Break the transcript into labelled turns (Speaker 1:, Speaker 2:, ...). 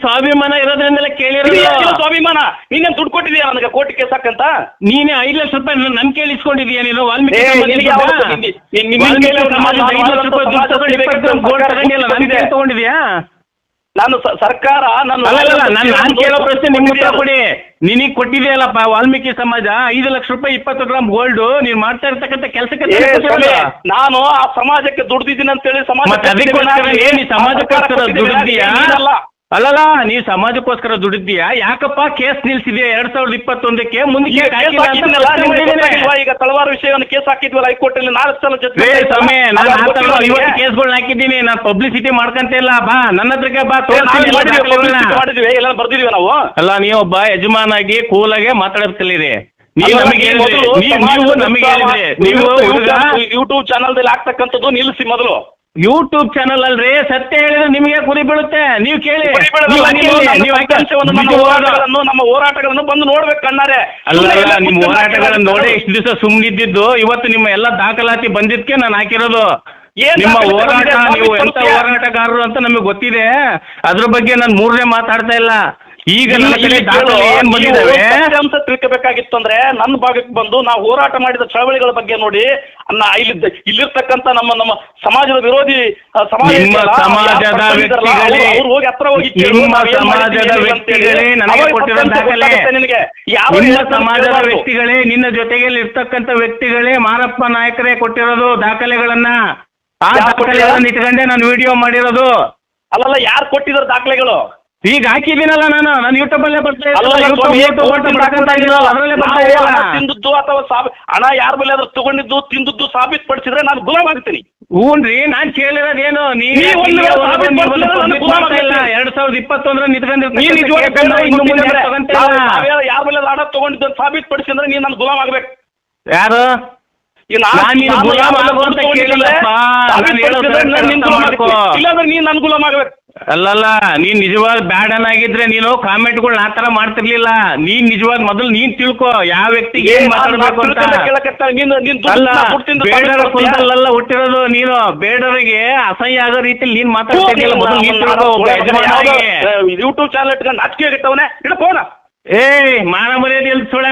Speaker 1: ಸ್ವಾಭಿಮಾನ ಇರೋದ್ರಿಂದಲೇ
Speaker 2: ಕೇಳಿರೋ ಸ್ವಾಭಿಮಾನ? ನೀನೇನ್ ದುಡ್ಡು ಕೊಟ್ಟಿದ್ಯಾ ನನಗೆ ಕೋಟಿ ಕೇಸಕ್ಕಂತ
Speaker 1: ನೀನೇ ಐದು ಲಕ್ಷ ರೂಪಾಯಿ ನನ್- ಕೇಳಿಸ್ಕೊಂಡಿದ್ಯಾ ನೀನು? ವಾಲ್ಮೀಕಿ
Speaker 2: ನಿನ್- ನಿನ್
Speaker 1: ವಾಲ್ಮೀಕಿ
Speaker 2: ಕೈಲಿ ಒಂದು
Speaker 1: ಸಮಾಜದ
Speaker 2: ಮಾತು
Speaker 1: ಐದು ಲಕ್ಷ ರೂಪಾಯಿ ದುಡ್ಡು
Speaker 2: ಸಮಾಜ
Speaker 1: ತಗೊಂಡು ಇಪ್ಪತ್ತು
Speaker 2: ಬೇಕಾದ್ರೆ
Speaker 1: ಗೋಲ್ಡ್ ತಗೊಂಡಿಲ್ಲ ನನ್
Speaker 2: ಬಂದಿದೆ.
Speaker 1: ಕೈಲಿ ತಗೊಂಡಿದ್ಯಾ?
Speaker 2: ನಾನು ಸ- ಸರ್ಕಾರ ನಾನು
Speaker 1: ಅಲ್ಲ ಅಲ್ಲ ನಾನು ನಾನು ಕೇಳೋ ಪ್ರಶ್ನೆ ನಿಮ್ ಉತ್ತರ ಕೊಡಿ. ನಿನಗ್ ಕೊಟ್ಟಿದೆಯಲ್ಲಪ್ಪ ವಾಲ್ಮೀಕಿ ಸಮಾಜ. ಐದು ಲಕ್ಷ ರೂಪಾಯಿ ಇಪ್ಪತ್ತು ಗ್ರಾಮ್ ಗೋಲ್ಡ್ ನೀನ್ ಮಾಡ್ತಾ ಇರ್ತಕ್ಕಂತ ಕೆಲಸಕ್ಕೆ
Speaker 2: ಏ, ಸ್ವಾಮಿ, ನಾನು ಆ ಸಮಾಜಕ್ಕೆ ದುಡ್ದಿದ್ದೀನಿ ಅಂತೇಳಿ ಸಮಾಜ
Speaker 1: ಮತ್ತೆ ಅದಕ್ಕೋಸ್ಕರ ಏನ್ ಈ ಸಮಾಜಕ್ಕೋಸ್ಕರ ದುಡಿದ್ಯಾ ಅಲ್ಲಲ್ಲ ನೀವು ಸಮಾಜಕ್ಕೋಸ್ಕರ ದುಡಿದ್ಯಾ ಯಾಕಪ್ಪ ಕೇಸ್ ನಿಲ್ಸಿದ್ಯಾ? ಎರಡ್ ಸಾವಿರದ ಇಪ್ಪತ್ತೊಂದಕ್ಕೆ ಮುಂದಕ್ಕೆ ಯಾಕ್ ಹಾಕಿಲ್ಲ ಅಂತ ಪ್ರಶ್ನೆ ಮಾಡಿದ್ದೀನಿ.
Speaker 2: ಈಗ ತಳವಾರ ವಿಷಯವನ್ನು ಕೇಸ್ ಹಾಕಿದ್ವಲ್ಲ ಹೈಕೋರ್ಟ್ ಅಲ್ಲಿ ನಾಲ್ಕು ಸಲ ಜೊತೆ
Speaker 1: ರೇ ಸ್ವಾಮಿ ನಾನು ಆ ಥರ ಐವತ್ತು ಕೇಸ್ಗಳನ್ನ ಹಾಕಿದ್ದೀನಿ ನಾನು ಪಬ್ಲಿಸಿಟಿ ಮಾಡ್ಕಂತ ಇಲ್ಲ ಬಾ ನನ್ನ ಹತ್ರಕ್ಕೆ ಬಾ ತೋರಿಸ್ತೀನಿ ಎಲ್ಲ ದಾಖಲೆಗಳ್ನ.
Speaker 2: ಮಾಡಿದ್ವಿ ಎಲ್ಲ ಬರ್ದಿದ್ವಿ ನಾವು?
Speaker 1: ಅಲ್ಲ ನೀವೊಬ್ಬ ಯಜಮಾನಾಗಿ ಕೂಲಾಗೆ ಮಾತಾಡೋದಲ್ಲಿರಿ ನೀವು
Speaker 2: ಅಲ್ಲ,
Speaker 1: ನಮಗೆ
Speaker 2: ನೀವು
Speaker 1: ಹೇಳಿದ್ರಿ
Speaker 2: ಮೊದಲು
Speaker 1: ನೀವು
Speaker 2: ಸಮಾಜದ
Speaker 1: ನೀವು ನಮಗೆ ಹೇಳಿದ್ರಿ ನೀವು ಹುಡುಗ
Speaker 2: ಯೂಟ್ಯೂಬ್ ಚಾನಲ್ ಆಗ್ತಕ್ಕಂಥದ್ದು ನಿಲ್ಲಿಸಿ ಮೊದಲು.
Speaker 1: ಯೂಟ್ಯೂಬ್ ಚಾನಲ್ ಅಲ್ರಿ ಸತ್ಯ ಹೇಳಿದ್ರೆ ನಿಮಗೆ ಕುರಿ ಬೀಳುತ್ತೆ ನೀವು ಕೇಳಿ ನೀವು ಹಾಕಿ,
Speaker 2: ನೀವು ನಮ್ಮ
Speaker 1: ನೀವು ಹಾಕಿ.
Speaker 2: ಸಂಘರ್ಷವನ್ನು, ನಮ್ಮ
Speaker 1: ನಿಜವಾದ-
Speaker 2: ಹೋರಾಟಗಳನ್ನು ನಮ್ಮ ಹೋರಾಟಗಳನ್ನು ಬಂದು ನೋಡ್ಬೇಕು ಕಣ್ಣಾರೆ
Speaker 1: ಅಲ್ಲ ನಿಮ್ಮ ಹೋರಾಟಗಳನ್ನು ನೋಡಿ. ಇಷ್ಟು ದಿವಸ ಸುಮ್ಮನಿದ್ದಿದ್ದು ಇವತ್ತು ನಿಮ್ಮ ಎಲ್ಲ ದಾಖಲಾತಿ ಬಂದಿದ್ಕೆ ನಾನು ಹಾಕಿರೋದು
Speaker 2: ಏನ್
Speaker 1: ನಿಮ್ಮ
Speaker 2: ದಾಖಲಾತಿ
Speaker 1: ಹೋರಾಟ
Speaker 2: ಬಂದಿದೆ?
Speaker 1: ನೀವು ಎಂತ? ಹೋರಾಟಗಾರರು ಅಂತ ನಮಗೆ ಗೊತ್ತಿದೆ ಅದ್ರ ಬಗ್ಗೆ ನಾನು ಮೂರನೇ ಮಾತಾಡ್ತಾ ಇಲ್ಲ ಈಗ ಏನ್ ಬಂದಿದ್ದಾವೆ?
Speaker 2: ಸತ್ಯಾಂಶ ತಿಳ್ಕೋಬೇಕಾಗಿತ್ತು ಅಂದ್ರೆ ನನ್ನ ಭಾಗಕ್ಕೆ ಬಂದು ನಾವು ಹೋರಾಟ ಮಾಡಿದ ಚಳವಳಿಗಳ ಬಗ್ಗೆ ನೋಡಿ ಅನ್ನ ಇಲ್ಲಿ ಇಲ್ಲಿರ್ತಕ್ಕಂತ ನಮ್ಮ ನಮ್ಮ ಸಮಾಜದ ವಿರೋಧಿ ಸಮಾಜ ಅವ್ರು
Speaker 1: ಸಮಾಜದ
Speaker 2: ಹೋಗಿ ಹತ್ರ ಹೋಗಿ
Speaker 1: ಸಮಾಜದ
Speaker 2: ಅಂತ.
Speaker 1: ವ್ಯಕ್ತಿಗಳೇ ನನಗೆ ಕೊಟ್ಟಿರೋ ದಾಖಲೆ.
Speaker 2: ನಿನಗೆ.
Speaker 1: ಸಮಾಜದ ವ್ಯಕ್ತಿಗಳೇ ನಿನ್ನ ಜೊತೆಗೆ ಇರ್ತಕ್ಕಂಥ ವ್ಯಕ್ತಿಗಳೇ ಮಾರಪ್ಪ ನಾಯಕರೇ ಕೊಟ್ಟಿರೋದು ದಾಖಲೆಗಳನ್ನ. ಆ ದಾಖಲೆಗಳನ್ನ ಇಟ್ಕೊಂಡೆ ನಾನು ವಿಡಿಯೋ ಮಾಡಿರೋದು.
Speaker 2: ಅಲ್ಲಲ್ಲ ಯಾರು ಕೊಟ್ಟಿದ್ರು ದಾಖಲೆಗಳು?
Speaker 1: ಈಗ ಹಾಕಿದ್ದೀನಲ್ಲ ನಾನು. ನಾನು ಯೂಟ್ಯೂಬ್ ಅಲ್ಲೇ ಬರ್ತಾ
Speaker 2: ಅಲ್ಲ
Speaker 1: ಯೂಟ್ಯೂಬ್
Speaker 2: ಸ್ವಾಮಿ,
Speaker 1: ಯೂಟ್ಯೂಬ್ ಅಂತ ಮಾಡ್ಕೊಂತ ಇದ್ದೀನಲ್ಲ, ಅದರಲ್ಲೇ ಬರ್ತಾ
Speaker 2: ನಾವು
Speaker 1: ಇದೆಯಲ್ಲ
Speaker 2: ಹಣ ತಿಂದದ್ದು ಅಥವಾ ಸಾಬಿ ಹಣ ಯಾರ ಮೇಲೆ ಆದ್ರೂ ತಗೊಂಡಿದ್ದು ತಿಂದದ್ದು ಸಾಬೀತುಪಡಿಸಿದ್ರೆ ನಾನು ಗುಲಾಮ್ ಆಗ್ತೀನಿ.
Speaker 1: ಹ್ಞೂನ್ರಿ ನಾನ್ ಕೇಳಿರೋದೇನು ನೀವ್
Speaker 2: ನೀವ್ ಒಂದು ವೇಳೆ ಸಾಬೀತು ಮಾಡ್ಲಿಲ್ಲ, ನಾನು ಗುಲಾಮ
Speaker 1: ಇಲ್ಲ
Speaker 2: ಆಗ್ತೀನಿ.
Speaker 1: ಎರಡ್ ಸಾವಿರದ ಇಪ್ಪತ್ತೊಂದರ
Speaker 2: ನೀನ್ ಬೇಡ,
Speaker 1: ಇನ್ನು ಮುಂದೆ
Speaker 2: ಯಾರ ಮೇಲೆ ಹಣ ತಗೊಂಡಿದ್ದು ಸಾಬೀತುಪಡಿಸಿ ಅಂದ್ರೆ ನೀನ್ ನನ್ನ ಗುಲಾಮ್ ಆಗ್ಬೇಕು.
Speaker 1: ಯಾರು?
Speaker 2: ಈ ನಾನು-
Speaker 1: ನಾನ್
Speaker 2: ನಾನು
Speaker 1: ಗುಲಾಮ
Speaker 2: ಯಾರ ಮೇಲೆ
Speaker 1: ಆಗು ಅಂತ
Speaker 2: ದುಡ್ಡು
Speaker 1: ಕೇಳಿಲ್ಲಪ್ಪ.
Speaker 2: ತಗೊಂಡಿದ್ರೆ
Speaker 1: ನಾನು ಹೇಳೋದು
Speaker 2: ಸಾಬೀತುಪಡಿಸಿದ್ರೆ ನಾನು ನಿನ್ ಗುಲಾಮ್
Speaker 1: ಮಾಡ್ಕೋ.
Speaker 2: ಆಗ್ತೀನಿ. ಇಲ್ಲಾಂದ್ರೆ ನೀನ್ ನನ್ನ ಗುಲಾಮ್ ಆಗ್ಬೇಕು.
Speaker 1: ಅಲ್ಲಲ್ಲ ನೀನ್ ನಿಜವಾದ ಬ್ಯಾಡನಾಗಿದ್ರೆ ನೀನು ಕಾಮೆಂಟ್ಗಳನ್ನ ಆ ತರ ಮಾಡ್ತಿರ್ಲಿಲ್ಲ. ನೀನ್ ನಿಜವಾದ ಮೊದಲು ನೀನ್ ತಿಳ್ಕೊ ಯಾವ ವ್ಯಕ್ತಿ ಏನ್ ಮಾತಾಡ್ಬೇಕು ಅಂತ. ಅಲ್ಲ ಬೇಡರ? ಹುಟ್ಟಿರೋದು ನೀನು. ಬೇಡರಿಗೆ ಅಸಹ್ಯ ಆಗೋ ರೀತಿಯಲ್ಲಿ ನೀನ್ ಮಾತಾಡ್ತಿರ್ಲಿಲ್ಲ ಮೊದಲು ನೀನ್ ತಿಳ್ಕೊ ಒಬ್ಬ.
Speaker 2: ಯೂಟ್ಯೂಬ್ ಚಾನಲ್ ಇಟ್ಕೊಂಡು ನಾಚಿಕೆ ಆಗಿಟ್ಟವನೇ. ಇಡ ಫೋನ
Speaker 1: ಏಯ್ ಮಾನ ಮರ್ಯಾದೆ ಎಲ್ಲಿ ಸುಳೆ